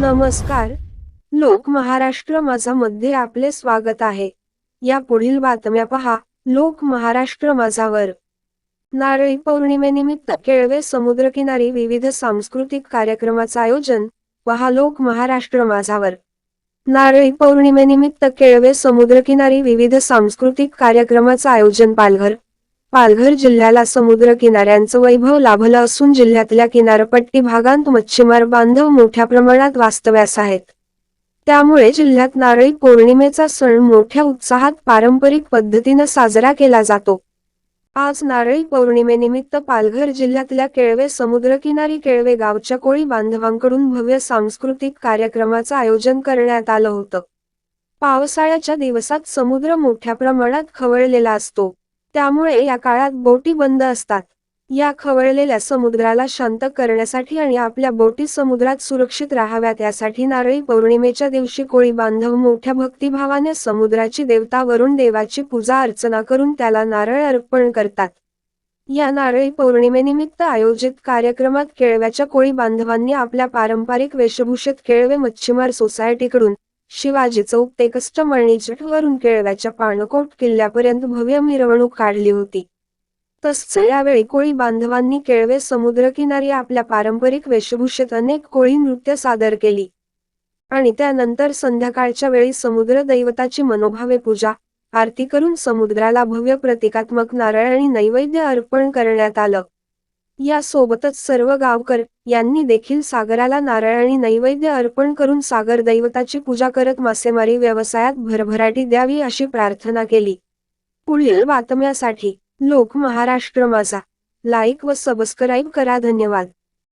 नमस्कार. लोक महाराष्ट्र माझा मध्ये आपले स्वागत आहे. या पुढील बातम्या पहा. लोक महाराष्ट्र माझावर. नारळी पौर्णिमेनिमित्त केळवे समुद्रकिनारी विविध सांस्कृतिक कार्यक्रमाचं आयोजन पहा. लोक महाराष्ट्र माझावर. नारळी पौर्णिमेनिमित्त केळवे समुद्रकिनारी विविध सांस्कृतिक कार्यक्रमाचं आयोजन पालघर पालघर जिल्ह्याला समुद्र किनाऱ्यांचं वैभव लाभलं असून जिल्ह्यातल्या किनारपट्टी भागांत मच्छीमार बांधव मोठ्या प्रमाणात वास्तव्यास आहेत. त्यामुळे जिल्ह्यात नारळी पौर्णिमेचा सण मोठ्या उत्साहात पारंपरिक पद्धतीनं साजरा केला जातो. आज नारळी पौर्णिमेनिमित्त पालघर जिल्ह्यातल्या केळवे समुद्रकिनारी केळवे गावच्या कोळी बांधवांकडून भव्य सांस्कृतिक कार्यक्रमाचं आयोजन करण्यात आलं होतं. पावसाळ्याच्या दिवसात समुद्र मोठ्या प्रमाणात खवळलेला असतो. त्यामुळे या काळात बोटी बंद असतात. या खवळलेल्या समुद्राला शांत करण्यासाठी आणि आपल्या बोटी समुद्रात सुरक्षित राहाव्यात यासाठी नारळी पौर्णिमेच्या दिवशी कोळी बांधव मोठ्या भक्तिभावाने समुद्राची देवता वरुण देवाची पूजा अर्चना करून त्याला नारळ अर्पण करतात. या नारळी पौर्णिमेनिमित्त आयोजित कार्यक्रमात केळव्याच्या कोळी बांधवांनी आपल्या पारंपरिक वेशभूषेत केळवे मच्छीमार सोसायटीकडून शिवाजी चौक ते कष्टमळणी वरून केळव्याच्या पाणकोट किल्ल्यापर्यंत भव्य मिरवणूक काढली होती. तसच यावेळी कोळी बांधवांनी केळवे समुद्रकिनारी आपल्या पारंपरिक वेशभूषेत अनेक कोळी नृत्य सादर केली. आणि त्यानंतर संध्याकाळच्या वेळी समुद्र दैवताची मनोभावे पूजा आरती करून समुद्राला भव्य प्रतिकात्मक नारळ आणि नैवेद्य अर्पण करण्यात आलं. यासोबतच सर्व गावकर यांनी देखील सागराला नारळ आणि नैवेद्य अर्पण करून सागर दैवताची पूजा करत मासेमारी व्यवसायात भरभराटी द्यावी अशी प्रार्थना केली. पुढील बातम्यासाठी लोक महाराष्ट्र माझा. लाईक व सबस्क्राईब करा. धन्यवाद.